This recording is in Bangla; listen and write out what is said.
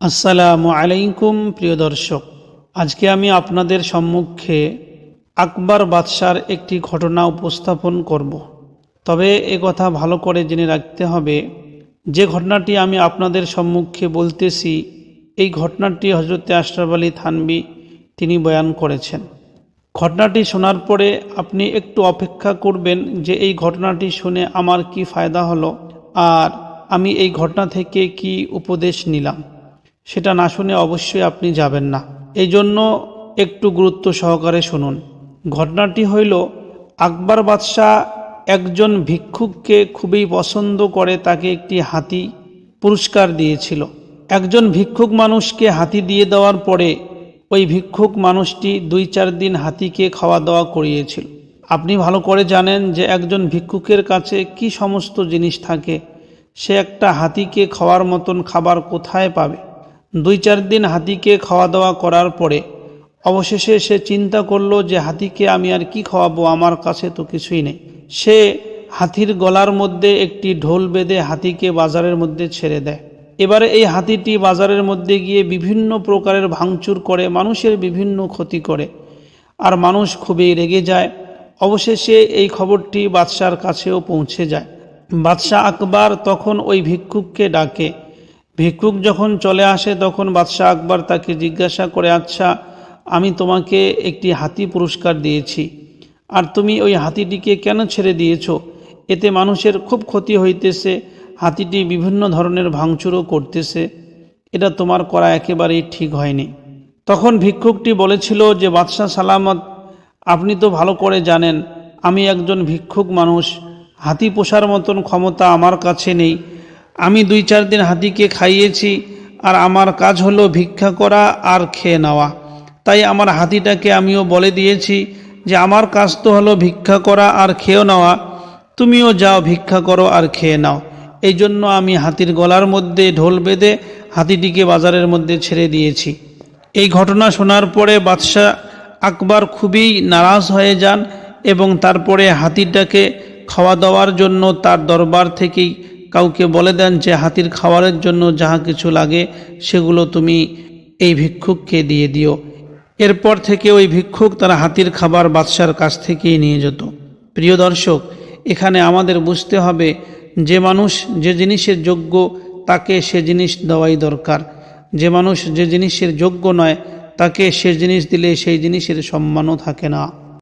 আসসালামু আলাইকুম, প্রিয় দর্শক। আজকে আমি আপনাদের সম্মুখে আকবর বাদশার একটি ঘটনা উপস্থাপন করব। তবে এ কথা ভালো করে জেনে রাখতে হবে, যে ঘটনাটি আমি আপনাদের সম্মুখে বলতেছি, এই ঘটনাটি হজরতে আশরাফ আলী থানবি তিনি বয়ান করেছেন। ঘটনাটি শোনার পরে আপনি একটু অপেক্ষা করবেন যে এই ঘটনাটি শুনে আমার কি ফায়দা হলো, আর আমি এই ঘটনা থেকে কি উপদেশ নিলাম। সেটা না শুনে অবশ্যই আপনি যাবেন না। এই জন্য একটু গুরুত্ব সহকারে শুনুন। ঘটনাটি হইল, আকবর বাদশাহ একজন ভিক্ষুককে খুবই পছন্দ করে তাকে একটি হাতি পুরস্কার দিয়েছিল। একজন ভিক্ষুক মানুষকে হাতি দিয়ে দেওয়ার পরে ওই ভিক্ষুক মানুষটি দুই চার দিন হাতিকে খাওয়া দাওয়া করিয়েছিল। আপনি ভালো করে জানেন যে একজন ভিক্ষুকের কাছে কি সমস্ত জিনিস থাকে। সে একটা হাতিকে খাওয়ার মতন খাবার কোথায় পাবে? দুই চার দিন হাতিকে খাওয়া দাওয়া করার পরে অবশেষে সে চিন্তা করল যে, হাতিকে আমি আর কি খাওয়াবো? আমার কাছে তো কিছুই নেই। সে হাতির গলার মধ্যে একটি ঢোল বেঁধে হাতিকে বাজারের মধ্যে ছেড়ে দেয়। এবারে এই হাতিটি বাজারের মধ্যে গিয়ে বিভিন্ন প্রকারের ভাঙচুর করে, মানুষের বিভিন্ন ক্ষতি করে আর মানুষ খুবই রেগে যায়। অবশেষে এই খবরটি বাদশার কাছেও পৌঁছে যায়। বাদশাহ আকবর তখন ওই ভিক্ষুককে ডাকে ভিক্ষুক যখন চলে আসে, তখন বাদশাহ আকবর তাকে জিজ্ঞাসা করে আচ্ছা আমি তোমাকে একটি হাতি পুরস্কার দিয়েছি। আর তুমি ওই হাতিটিকে কেন ছেড়ে দিয়েছ? এতে মানুষের খুব ক্ষতি হইতেছে। হাতিটি বিভিন্ন ধরনের ভাঙচুরও করতেছে। এটা তোমার করা একেবারেই ঠিক হয়নি। তখন ভিক্ষুকটি বলেছিল যে, বাদশাহ সালামত, আপনি তো ভালো করে জানেন, আমি একজন ভিক্ষুক মানুষ। হাতি পোষার মতন ক্ষমতা আমার কাছে নেই। আমি দুই চার দিন হাতিকে খাইয়েছি, আর আমার কাজ হলো ভিক্ষা করা আর খেয়ে নেওয়া। তাই আমার হাতিটাকে আমিও বলে দিয়েছি যে, আমার কাজ তো হলো ভিক্ষা করা আর খেয়েও নেওয়া। তুমিও যাও ভিক্ষা করো আর খেয়ে নাও। এই জন্য আমি হাতির গলার মধ্যে ঢোল বেঁধে হাতিটিকে বাজারের মধ্যে ছেড়ে দিয়েছি। এই ঘটনা শোনার পরে বাদশাহ আকবর খুবই নারাজ হয়ে যান এবং তারপরে হাতিটাকে খাওয়া দাওয়ার জন্য তার দরবার থেকেই কাউকে বলে দেন যে হাতির খাবারের জন্য যাহা কিছু লাগে, সেগুলো তুমি এই ভিক্ষুককে দিয়ে দিও। এরপর থেকে ওই ভিক্ষুক তারা হাতির খাবার বাদশার কাছ থেকেই নিয়ে যেত। প্রিয় দর্শক, এখানে আমাদের বুঝতে হবে যে মানুষ যে জিনিসের যোগ্য, তাকে সে জিনিস দেওয়াই দরকার। যে মানুষ যে জিনিসের যোগ্য নয়, তাকে সে জিনিস দিলে সেই জিনিসের সম্মানও থাকে না।